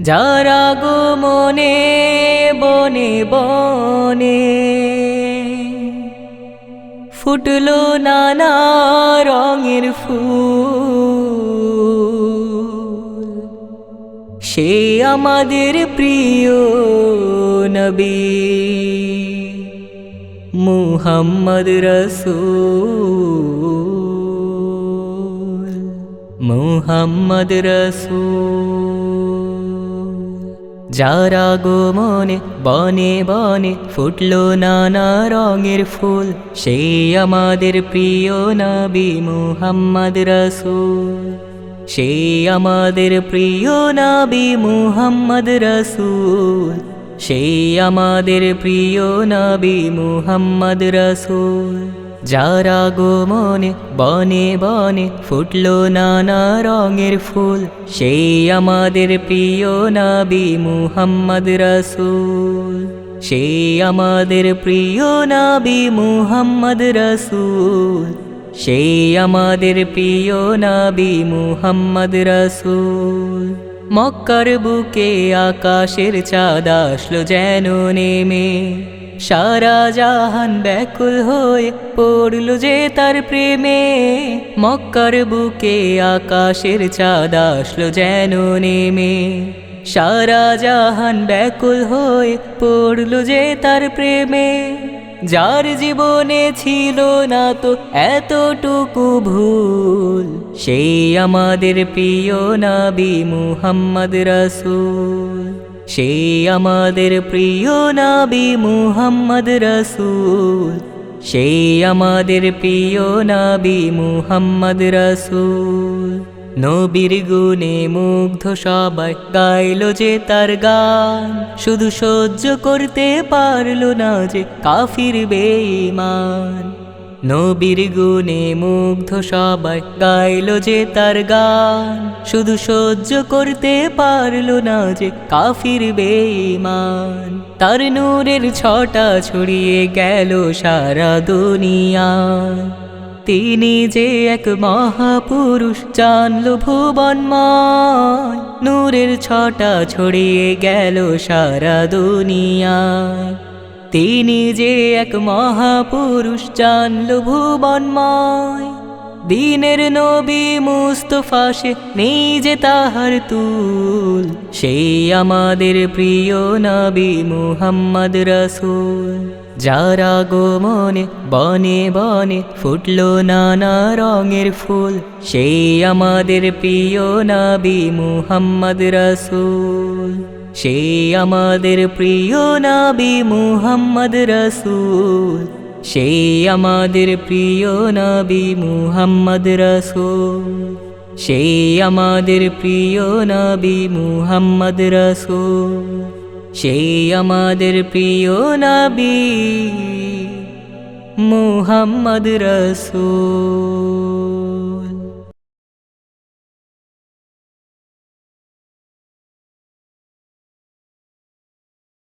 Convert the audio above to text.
যারা গো মনে, বনে বনে, ফুটলো নানা রঙের ফুল। সে আমাদের প্রিয় নবী মুহাম্মদ রসূল। মুহাম্মদ রসূল। যারা গো মনে, বনে বনে ফুটলো নানা রঙের ফুল, সেই আমাদের প্রিয় নবী মুহাম্মদ রসূল। সেই আমাদের প্রিয় নবী মুহাম্মদ রসূল। সেই আমাদের প্রিয় নবী মুহাম্মদ রসূল। যারা গো মনে, বনে বনে ফুটলো নানা রঙের ফুল, সেই আমাদের প্রিয় নবী মুহাম্মদ রসূল। সেই আমাদের প্রিয় নবী মুহাম্মদ রসূল। সেই আমাদের প্রিয় নবী মুহাম্মদ রসূল। মক্কার বুকে আকাশের চাঁদ আসলো যেন নেমে। সারা জাহান ব্যাকুল হয়ে পড়ল যে তার প্রেমে। মক্কার বুকে আকাশের চাঁদ আসলো যেন নেমে। সারা জাহান ব্যাকুল হয়ে পড়ল যে তার প্রেমে। যার জীবনে ছিল না তো এতটুকু ভুল, সেই আমাদের প্রিয় নবী মুহাম্মদ রসূল। সেই আমাদের প্রিয় নবী মুহাম্মদ রসূল। সেই আমাদের প্রিয় নবী মুহাম্মদ রসূল। নবীর গুণে মুগ্ধ সবাই গাইল যে তার গান। শুধু সহ্য করতে পারল না যে কাফির বেঈমান। নবীর গুণে মুগ্ধ সবাই গাইল যে তার গান। শুধু সহ্য করতে পারল না যে কাফির বেঈমান। তার নূরের ছটা ছড়িয়ে গেল সারা দুনিয়ায় তিনি যে এক মহাপুরুষ জানল ভুবনময় নূরের ছটা ছড়িয়ে গেল সারা দুনিয়ায়। তিনি যে এক মহাপুরুষ জানল ভুবনময় দিনের নবী মুস্তফা সে নেই যে তাহার তুল। সেই আমাদের প্রিয় নবী মুহাম্মদ রসুল। যারা গো মনে, বনে বনে ফুটলো নানা রঙের ফুল। সেই আমাদের প্রিয় নবী মুহাম্মদ রসুল। সেই আমাদের প্রিয় নবী মুহাম্মদ রসুল। সেই আমাদের প্রিয় নবী মুহাম্মদ রসুল। সেই আমাদের প্রিয় নবী মুহাম্মদ রসুল। সেই আমাদের প্রিয় নাবি মুহাম্মদ রসুল।